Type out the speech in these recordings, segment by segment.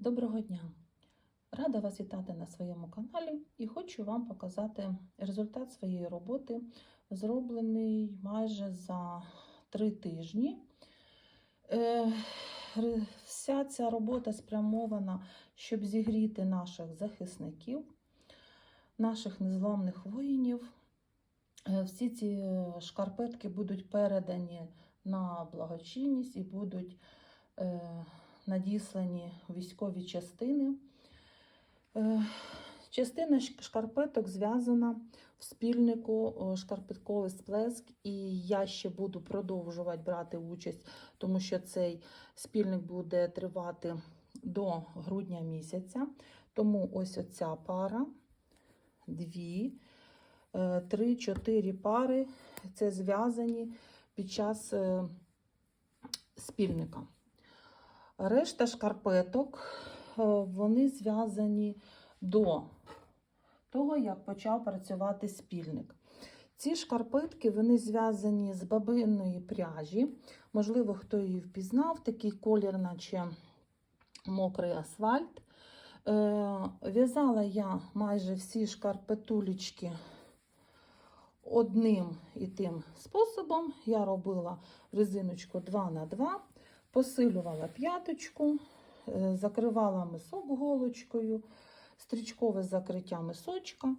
Доброго дня! Рада вас вітати на своєму каналі і хочу вам показати результат своєї роботи, зроблений майже за три тижні. Е, Вся ця робота спрямована, щоб зігріти наших захисників, наших незламних воїнів. Е, Всі ці е, шкарпетки будуть передані на благочинність і будуть надіслані військові частини. Е, Частина шкарпеток зв'язана в спільнику шкарпетковий сплеск, і я ще буду продовжувати брати участь, тому що цей спільник буде тривати до грудня місяця. Тому ось оця пара, дві, е, три, чотири пари це зв'язані під час е, спільника. Решта шкарпеток е, вони зв'язані до того, як почав працювати спільник. Ці шкарпетки вони зв'язані з бабинної пряжі. Можливо, хто її впізнав, такий колір, наче мокрий асфальт. Е, В'язала я майже всі шкарпетулечки одним і тим способом. Я робила резиночку 2 на 2 посилювала п'яточку, е, закривала мисок голочкою, стрічкове закриття мисочка.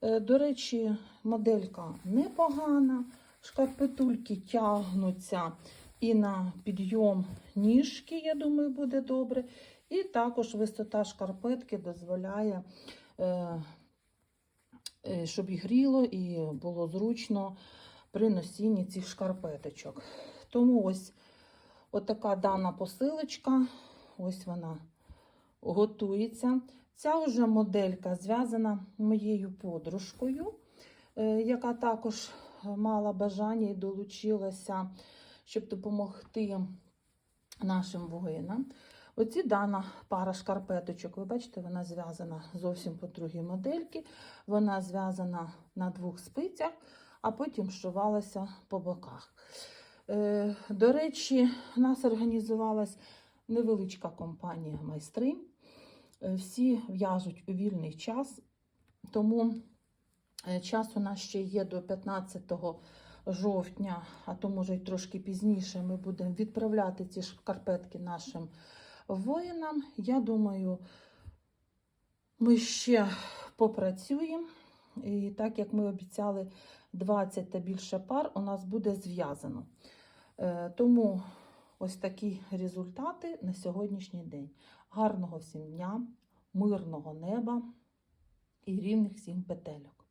Е, До речі, моделька непогана, шкарпетульки тягнуться і на підйом ніжки, я думаю, буде добре. І також висота шкарпетки дозволяє, е, щоб і гріло, і було зручно при носінні цих шкарпеточок. Тому ось Отака дана посилочка, ось вона готується. Ця вже моделька зв'язана моєю подружкою, е, яка також мала бажання і долучилася, щоб допомогти нашим воїнам. Оці дана пара шкарпеточок, ви бачите, вона зв'язана зовсім по другій модельці. Вона зв'язана на двох спицях, а потім шивалася по боках. Е, До речі, у нас організувалась невеличка компанія майстринь. Е, Всі в'яжуть у вільний час, тому е, час у нас ще є до 15 жовтня, а то може й трошки пізніше. Ми будемо відправляти ці шкарпетки нашим воїнам. Я думаю, ми ще попрацюємо. І так як ми обіцяли 20 та більше пар, у нас буде зв'язано. Е, Тому ось такі результати на сьогоднішній день. Гарного всім дня, мирного неба і рівних всім петельок.